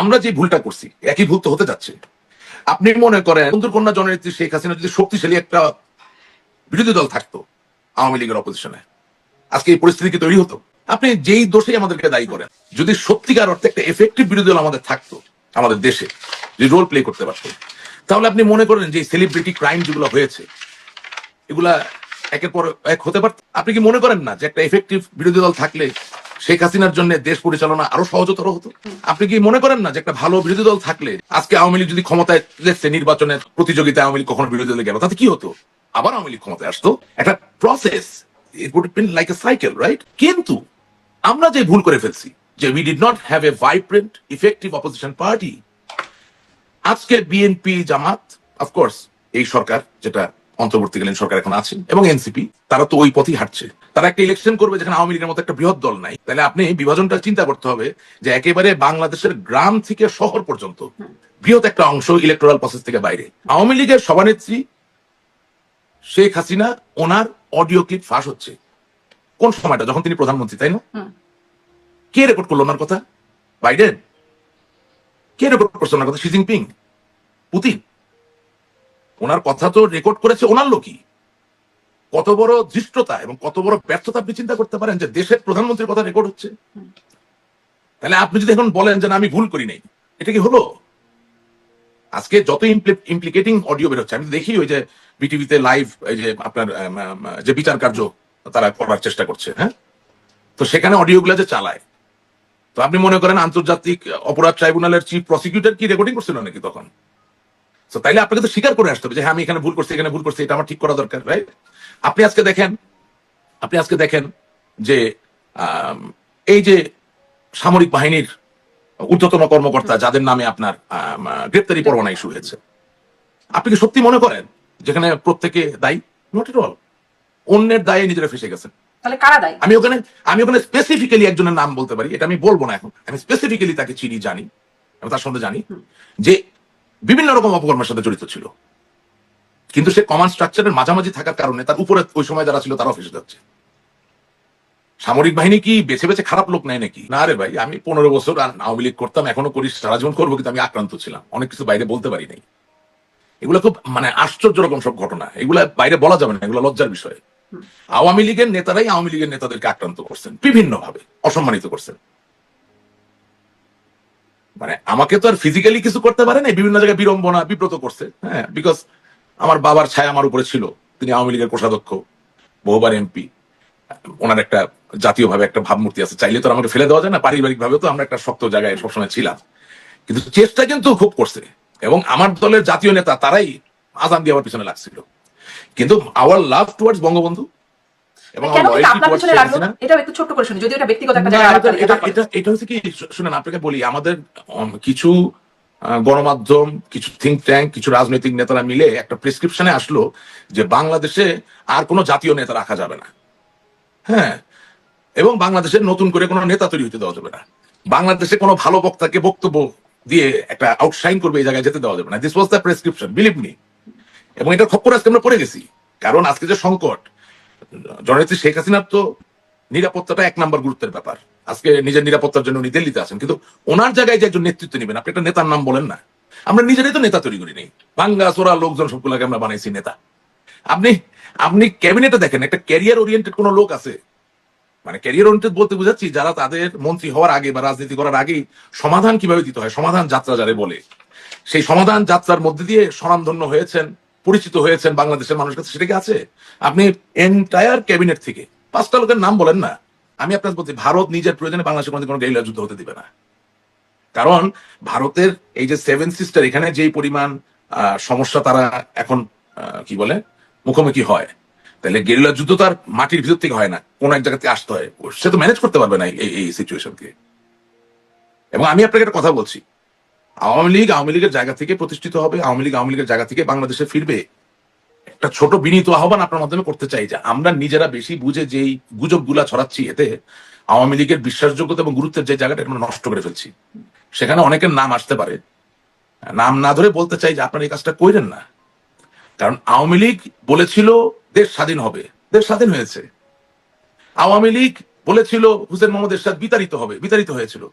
আমরা যে ভুলটা করছি, একই ভুল তো হতে যাচ্ছে। আপনি মনে করেন বন্ধুর কন্যা জননেত্রী শেখ হাসিনা যদি শক্তিশালী একটা বিরোধী দল থাকতো আওয়ামী লীগের অপোজিশনে, আজকে এই পরিস্থিতি কি তৈরি হতো? আপনি যেই দোষেই আমাদেরকে দায়ী করেন, যদি সত্যিকার অর্থে একটা এফেক্টিভ বিরোধী দল আমাদের থাকতো, আমাদের দেশে, যে রোল প্লে করতে পারতো, তাহলে আপনি মনে করেন যে সেলিব্রিটি ক্রাইম যেগুলো হয়েছে, এগুলা একের পর এক হতে পারত? আপনি কি মনে করেন না যে একটা এফেক্টিভ বিরোধী দল থাকলে শেখ হাসিনার জন্য দেশ পরিচালনা আরও সহজতর হতো। আপনি কি মনে করেন না যে একটা ভালো বিরোধী দল থাকলে আজকে আওয়ামী লীগ যদি ক্ষমতায় দেখছে নির্বাচনের প্রতিযোগিতায় আওয়ামী লীগ কখনো বিরোধী দলে গেল, তাতে কি হতো? আবার আওয়ামী লীগ ক্ষমতায় আসতো। একটা process it would be like a cycle right কিন্তু আমরা যে ভুল করে ফেলছি, যে we did not have a vibrant effective opposition party আজকে বিএনপি জামাত অফকোর্স এই সরকার, যেটা অন্তর্বর্তীকালীন সরকার এখন আছে এবং এনসিপি তারা তো ওই পথই হাঁটছে। তারা একটা ইলেকশন করবে যেখানে আওয়ামী লীগের মতো একটা বৃহৎ দল নাই। তাহলে আপনি বিভাজনটা চিন্তা করতে হবে যে একেবারে বাংলাদেশের গ্রাম থেকে শহর পর্যন্ত বৃহৎ একটা অংশ ইলেকট্রাল প্রসেস থেকে বাইরে। আওয়ামী লীগের সভানেত্রী শেখ হাসিনা ওনার অডিও ক্লিপ ফাঁস হচ্ছে। কোন সময়টা? যখন তিনি প্রধানমন্ত্রী তাই না? কে রেকর্ড করল ওনার কথা? বাইডেন? কে রেকর্ড করছে ওনার কথা? Xi Jinping? পুতিন? ওনার কথা তো রেকর্ড করেছে ওনার লোকই। কত বড় ধৃষ্টতা এবং কত বড় ব্যর্থতা আপনি চিন্তা করতে পারেন যে দেশের প্রধানমন্ত্রীর কথা রেকর্ড হচ্ছে? তাহলে আপনি যদি এখন বলেন যে না, আমি ভুল করি নাই, এটা কি হলো? আজকে যত ইমপ্লিকেটিং অডিও বের হচ্ছে, আমি দেখি ওই যে বিটিভিতে লাইভ এই যে আপনার যে বিচার কার্য তারা করার চেষ্টা করছে হ্যাঁ? তো সেখানে অডিও অডিওগুলো যে চালায়। তো আপনি মনে করেন আন্তর্জাতিক অপরাধ ট্রাইব্যুনালের চিফ প্রসিকিউটর কি রেকর্ডিং করছিল নাকি তখন? তো তাইলে আপনাকে তো স্বীকার করে আসতে হবে যে হ্যাঁ আমি এখানে ভুল করছি, এখানে ভুল করছি, এটা আমার ঠিক করা দরকার রাইট আপনি আজকে দেখেন আপনি আজকে দেখেন যে এই যে সামরিক বাহিনীর ঊর্ধ্বতন কর্মকর্তা যাদের নামে আপনার গ্রেপ্তারি পরোয়ানা ইস্যু হয়েছে আপনি কি সত্যি মনে করেন যেখানে প্রত্যেকে দায়ী? নট এট অল অন্যের দায়ে নিজেরা ফেসে গেছেন। আমি ওখানে আমি ওখানে স্পেসিফিক্যালি একজনের নাম বলতে পারি এটা আমি বলব না এখন। আমি স্পেসিফিক্যালি তাকে চিনি জানি আমি তার সঙ্গে জানি যে বিভিন্ন রকম অপকর্মের সাথে জড়িত ছিল। কিন্তু সে কমান্ড স্ট্রাকচারের মাঝামাঝি থাকার কারণে তার উপরে ওই সময় যারা ছিল তারাও ফেসে যাচ্ছে। সামরিক বাহিনী কি বেছে বেছে খারাপ লোক নেয় নাকি? না রে ভাই, আমি পনেরো বছর আওয়ামী লীগ করতাম, এখনও করি, সারা জীবন করব, কিন্তু আমি আক্রান্ত ছিলাম। অনেক কিছু বাইরে বলতে পারি নাই। এগুলো খুব মানে আশ্চর্য রকম সব ঘটনা। এগুলো বাইরে বলা যাবে না, এগুলো লজ্জার বিষয়। আওয়ামী লীগের নেতারাই আওয়ামী লীগের নেতাদেরকে আক্রান্ত করছেন বিভিন্ন ভাবে অসম্মানিত করছেন। মানে আমাকে তো আর ফিজিক্যালি কিছু করতে পারে না বিভিন্ন জায়গায় বিড়ম্বনা, বিব্রত করছে হ্যাঁ বিকজ আমার বাবার ছায়া আমার উপরে ছিল। তিনি আওয়ামী লীগের কোষাধ্যক্ষ বহুবার এমপি। ওনার একটা জাতীয়ভাবে একটা ভাবমূর্তি আছে। চাইলে তো আমাকে ফেলে দেওয়া যায় না পারিবারিক ভাবে তো আমরা একটা শক্ত জায়গায় সবসময় ছিলাম। কিন্তু চেষ্টা কিন্তু খুব করছে। এবং আমার দলের জাতীয় নেতা তারাই আজান দিয়ে আমার পিছনে লাগছিল। কিন্তু আওয়ার লাভ টুয়ার্ডস বঙ্গবন্ধু এটা হচ্ছে কি শুনেন আপনাকে বলি আমাদের কিছু গণমাধ্যম, কিছু থিঙ্ক ট্যাঙ্ক কিছু রাজনৈতিক নেতারা মিলে একটা প্রেসক্রিপশনে আসলো যে বাংলাদেশে আর কোনো জাতীয় নেতা রাখা যাবে না। হ্যাঁ এবং বাংলাদেশের নতুন করে কোনো নেতা তৈরি হতে দেওয়া যাবে না। বাংলাদেশে কোনো ভালো বক্তাকে বক্তব্য দিয়ে একটা আউটশাইন করবে এই জায়গায় যেতে দেওয়া যাবে না। This was the prescription believe me এবং এটা খপ্পর আজকে আমরা পড়ে গেছি। কারণ আজকে যে সংকট, জননেত্রী শেখ হাসিনার তো নিরাপত্তাটা এক নম্বর গুরুত্বের ব্যাপার। আজকে নিজের নিরাপত্তার জন্য উনি দিল্লিতে আছেন, কিন্তু ওনার জায়গায় যে একজন নেতৃত্ব নেবেন, আপনি একটা নেতার নাম বলেন না। আমরা নিজেরাই তো নেতা তৈরি করি নেই বাঙ্গা সোরা, লোকজন সবগুলোকে আমরা বানাইছি নেতা। আপনি আপনি ক্যাবিনেটে দেখেন, একটা ক্যারিয়ার ওরিয়েন্টেড কোন লোক আছে? মানে ক্যারিয়ার ওরিয়েন্টেড বলতে বুঝাচ্ছি, যারা তাদের মন্ত্রী হওয়ার আগে বা রাজনীতি করার আগেই সমাধান কীভাবে দিতে হয়? সমাধান যাত্রা যারে বলে। সেই সমাধান যাত্রার মধ্যে দিয়ে স্বনামধন্য হয়েছেন, পরিচিত হয়েছেন বাংলাদেশের মানুষের কাছে, সেটা কি আছে? আপনি এন্টায়ার ক্যাবিনেট থেকে, পাঁচটা লোকের নাম বলেন না। আমি আপনার বলছি, ভারত নিজের প্রয়োজনে বাংলাদেশের মধ্যে কোনো গেরিলা যুদ্ধ হতে দিবে না। কারণ ভারতের এই যে সেভেন সিস্টার এখানে যেই পরিমাণ সমস্যা তারা এখন কি বলে, মুখোমুখি হয়, তাহলে গেরিলা যুদ্ধ তো আর মাটির ভিতর থেকে হয় না, কোন এক জায়গাতে আসতে হয়, সে তো ম্যানেজ করতে পারবে না এই এই সিচুয়েশনকে এবং আমি আপনাকে একটা কথা বলছি, আওয়ামী লীগ আওয়ামী লীগের জায়গা থেকে প্রতিষ্ঠিত হবে, আওয়ামী লীগ আওয়ামী লীগের জায়গা থেকে বাংলাদেশে ফিরবে একটা ছোট বিনীত আহ্বান আপনার মাধ্যমে করতে চাই যে আমরা নিজেরা বেশি বুঝে যেই গুজবগুলা ছড়াচ্ছি এতে আওয়ামী লীগের বিশ্বাসযোগ্যতা এবং গুরুত্বের যে জায়গাটা আমরা নষ্ট করে ফেলছি। সেখানে অনেকের নাম আসতে পারে। নাম না ধরে বলতে চাই যে আপনার এই কাজটা কইরেন না। কারণ আওয়ামী লীগ বলেছিল দেশ স্বাধীন হবে। দেশ স্বাধীন হয়েছে। আওয়ামী লীগ বলেছিল হুসেন মোহাম্মদ এরশাদ বিতাড়িত হবে, বিতাড়িত হয়েছিল।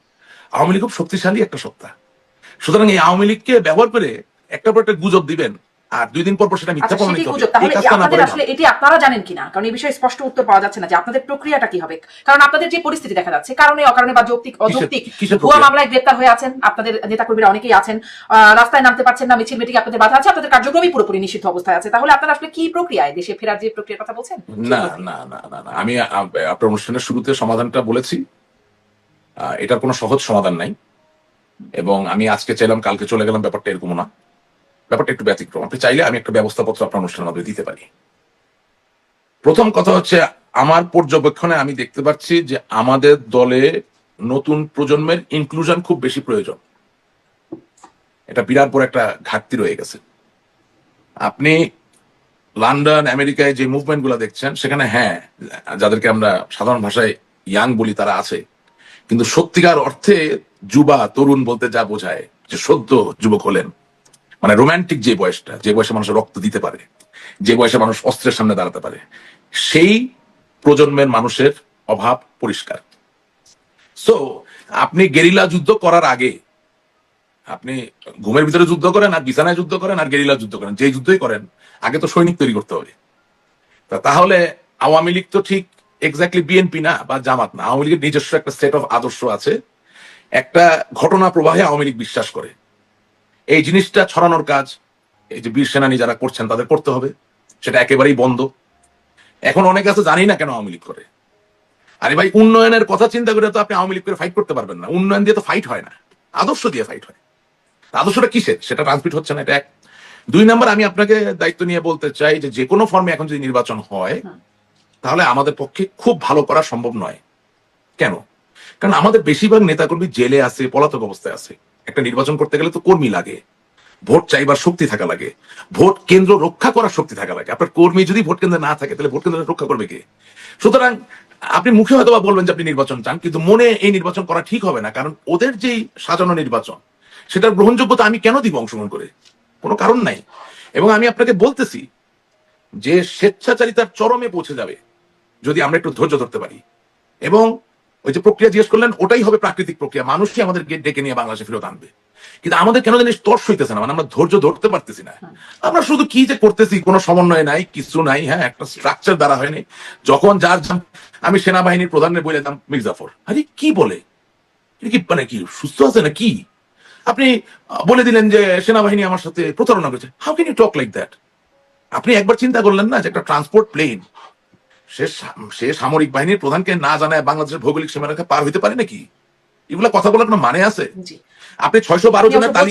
আওয়ামী লীগ খুব শক্তিশালী একটা সত্তা। সুতরাং এই আওয়ামী লীগকে ব্যবহার করে একটা পর একটা গুজব দিবেন। আর দুই দিন পর পর সেটা মিথ্যা আচ্ছা প্রমাণিত হবে। এই কাজটা না করে আসলে এটি আপনারা জানেন কিনা? কারণ এই বিষয়ে স্পষ্ট উত্তর পাওয়া যাচ্ছে না যে আপনাদের প্রক্রিয়াটা কি হবে। কারণ আপনাদের যে পরিস্থিতি দেখা যাচ্ছে কারণে অকারণে বা যৌক্তিক অযৌক্তিক ভুয়া মামলায় গ্রেপ্তার হয়ে আছেন আপনাদের নেতাকর্মীরা অনেকেই আছেন রাস্তায় নামতে পারছেন না মিছিল মিটিং আপনাদের বাধা আছে আপনাদের কার্যক্রমই পুরোপুরি নিষিদ্ধ অবস্থায় আছে। তাহলে আপনারা আসলে কি প্রক্রিয়ায়? দেশে ফেরার যে প্রক্রিয়ার কথা বলছেন? না না না না না। আমি আপনার অনুষ্ঠানের শুরুতে সমাধানটা বলেছি। আহ, এটার কোনো সহজ সমাধান নাই। এবং আমি আজকে চাইলাম কালকে চলে গেলাম ব্যাপারটা এরকম না। ব্যাপারটা একটু ব্যতিক্রম। আপনি চাইলে আমি একটা ব্যবস্থাপত্র আপনার অনুষ্ঠানের মাধ্যমে দিতে পারি। প্রথম কথা হচ্ছে, আমার পর্যবেক্ষণে আমি দেখতে পাচ্ছি যে আমাদের দলে নতুন প্রজন্মের ইনক্লুশন খুব বেশি প্রয়োজন। এটা বিরাট বড় একটা ঘাটতি রয়ে গেছে। আপনি লন্ডন, আমেরিকায় যে মুভমেন্টগুলো দেখছেন, সেখানে হ্যাঁ যাদেরকে আমরা সাধারণ ভাষায় ইয়াং বলি তারা আছে। কিন্তু সত্যিকার অর্থে যুবা, তরুণ বলতে যা বোঝায়, যে সদ্য যুবক হলেন মানে রোমান্টিক যে বয়সটা, যে বয়সে মানুষ রক্ত দিতে পারে, যে বয়সে মানুষ অস্ত্রের সামনে দাঁড়াতে পারে, সেই প্রজন্মের মানুষের অভাব পরিষ্কার। সো আপনি গেরিলা যুদ্ধ করার আগে, আপনি ঘুমের ভিতরে যুদ্ধ করেন, আর বিছানায় যুদ্ধ করেন, আর গেরিলা যুদ্ধ করেন, যে যুদ্ধই করেন, আগে তো সৈনিক তৈরি করতে হবে। তাহলে আওয়ামী লীগ তো ঠিক এক্স্যাক্টলি বিএনপি না, বা জামাত না। আওয়ামী লীগের নিজস্ব একটা সেট অফ আদর্শ আছে। একটা ঘটনা প্রবাহে আওয়ামী লীগ বিশ্বাস করে। এই জিনিসটা ছড়ানোর কাজ এই যে বীর সেনানী যারা করছেন তাদের করতে হবে সেটা একেবারেই বন্ধ। এখন অনেকে আছে জানি না কেন আওয়ামী লীগ করে। আরে ভাই উন্নয়নের কথা চিন্তা করে তো আপনি আওয়ামী লীগ করে ফাইট করতে পারবেন না। উন্নয়ন দিয়ে তো ফাইট হয় না। আদর্শ দিয়ে ফাইট হয়। আদর্শটা কিসের? সেটা ট্রান্সমিট হচ্ছে না এটা এক। দুই নাম্বার আমি আপনাকে দায়িত্ব নিয়ে বলতে চাই যে যে কোনো ফর্মে এখন যদি নির্বাচন হয় তাহলে আমাদের পক্ষে খুব ভালো করা সম্ভব নয়। কেন? কারণ আমাদের বেশিরভাগ নেতাকর্মী জেলে আছে পলাতক অবস্থায় আছে। একটা নির্বাচন করতে গেলে তো কর্মী লাগে। ভোট চাইবার শক্তি থাকা লাগে। ভোট কেন্দ্র রক্ষা করার শক্তি থাকা লাগে। আপনার কর্মী যদি ভোট কেন্দ্রে না থাকে, তাহলে ভোট কেন্দ্র রক্ষা করবে কে? সুতরাং আপনি মুখে হয়তো বলবেন যে আপনি নির্বাচন চান, কিন্তু মনে এই নির্বাচন করা ঠিক হবে না, কারণ ওদের যেই সাজানো নির্বাচন, সেটার গ্রহণযোগ্যতা আমি কেন দিব অংশগ্রহণ করে? কোনো কারণ নাই। এবং আমি আপনাকে বলতেছি যে স্বেচ্ছাচারিতার চরমে পৌঁছে যাবে যদি আমরা একটু ধৈর্য ধরতে পারি। এবং ওই যে প্রক্রিয়া জিজ্ঞেস করলেন, ওটাই হবে প্রাকৃতিক প্রক্রিয়া। মানুষই আমাদের ডেকে নিয়ে বাংলাদেশে ফেরত আনবে? কিন্তু আমাদের কেন জানি তর্স হইতেছে না মানে আমরা ধৈর্য ধরতে পারতেছি না। আমরা শুধু কি যে করতেছি, কোনো সমন্বয় নাই, কিছু নাই হ্যাঁ একটা স্ট্রাকচার দ্বারা হয়নি। যখন যার আমি সেনাবাহিনীর প্রধানের বলে দিলাম মির্জাফর, আরে কি বলে? কি মানে কি, সুস্থ আছে না কি? আপনি বলে দিলেন যে সেনাবাহিনী আমার সাথে প্রতারণা করেছে। How can you talk like that আপনি একবার চিন্তা করলেন না যে একটা ট্রান্সপোর্ট প্লেন সে সে সামরিক বাহিনীর প্রধানকে না জানায় বাংলাদেশের ভৌগোলিক সীমারেখা পার হইতে পারে নাকি? এগুলা কথা বলার কোনো মানে আছে? আপনি ছয়শো বারো জনের